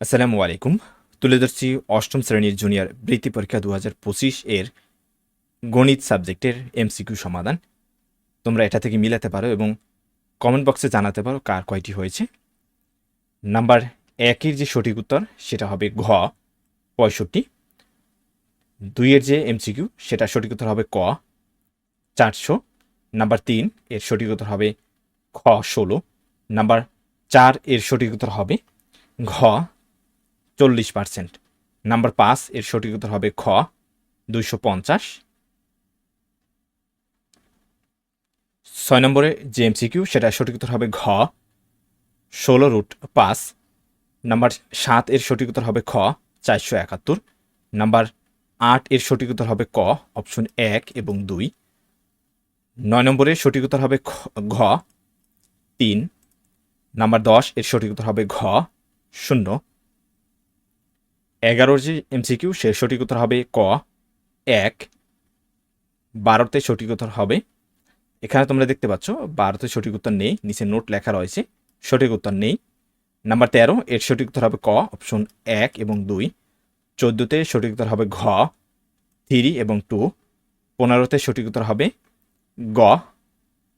আসসালামু আলাইকুম। তুলে ধরছি অষ্টম শ্রেণির জুনিয়র বৃত্তি পরীক্ষা দু হাজার পঁচিশ এর গণিত সাবজেক্টের এমসিকিউ সমাধান। তোমরা এটা থেকে মিলাতে পারো এবং কমেন্ট বক্সে জানাতে পারো কার কয়টি হয়েছে। নাম্বার একের যে সঠিক উত্তর, সেটা হবে ঘ, পঁয়ষট্টি। দুইয়ের যে এমসিকিউ, সেটা সঠিক উত্তর হবে ক, চারশো। নাম্বার তিন, এর সঠিক উত্তর হবে খ, ষোলো। নাম্বার চার, এর সঠিক উত্তর হবে ঘ চল্লিশ পার্সেন্ট। নাম্বার পাঁচ, এর সঠিক উত্তর হবে খ, দুইশো পঞ্চাশ। ছয় নম্বরে যে এমসিকিউ সেটা সঠিক উত্তর হবে ঘ, ষোলো রুট পাঁচ। নাম্বার সাত, এর সঠিক উত্তর হবে খ, চারশো একাত্তর। নাম্বার আট, এর সঠিক উত্তর হবে ক, অপশন এক এবং দুই। নয় নম্বরের সঠিক উত্তর হবে ঘ, তিন। নাম্বার দশ, এর সঠিক উত্তর হবে ঘ, শূন্য। এগারোর যে এমসিকিউ সে সঠিক উত্তর হবে ক। এক, বারোতে সঠিক উত্তর হবে। এখানে তোমরা দেখতে পাচ্ছ, বারোতে সঠিক উত্তর নেই, নিচে নোট লেখা রয়েছে, সঠিক উত্তর নেই। নাম্বার তেরো, এর সঠিক উত্তর হবে ক অপশন এক এবং দুই। চোদ্দোতে সঠিক উত্তর হবে ঘ থ্রি এবং টু পনেরোতে সঠিক উত্তর হবে গ,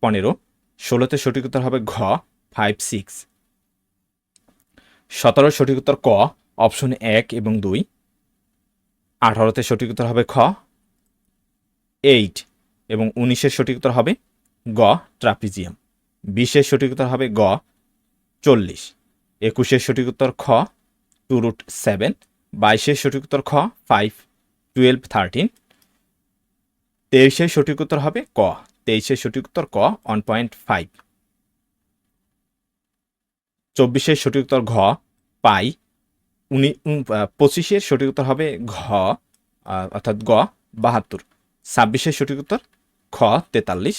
পনেরো। ষোলোতে সঠিক উত্তর হবে ঘ ফাইভ সিক্স সতেরো সঠিক উত্তর ক অপশন এক এবং দুই। আঠারোতে সঠিক উত্তর হবে খ। এইট এবং উনিশের সঠিক উত্তর হবে গ, ট্রাপিজিয়াম। বিশের সঠিক উত্তর হবে গ, চল্লিশ। একুশের সঠিক উত্তর খ, টু রুট সেভেন। বাইশের সঠিক উত্তর খ, ফাইভ, টুয়েলভ, থার্টিন। তেইশের সঠিক উত্তর হবে ক। তেইশের সঠিক উত্তর ক, ওয়ান পয়েন্ট ফাইভ। চব্বিশের সঠিক উত্তর ঘ, পাই। উনি পঁচিশের সঠিক উত্তর হবে ঘ অর্থাৎ গ, বাহাত্তর। ছাব্বিশের সঠিক উত্তর খ, তেতাল্লিশ।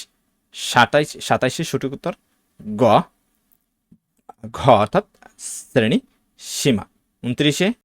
সাতাইশ, সাতাইশের সঠিক উত্তর গ, ঘ, অর্থাৎ শ্রেণি সীমা। উনত্রিশে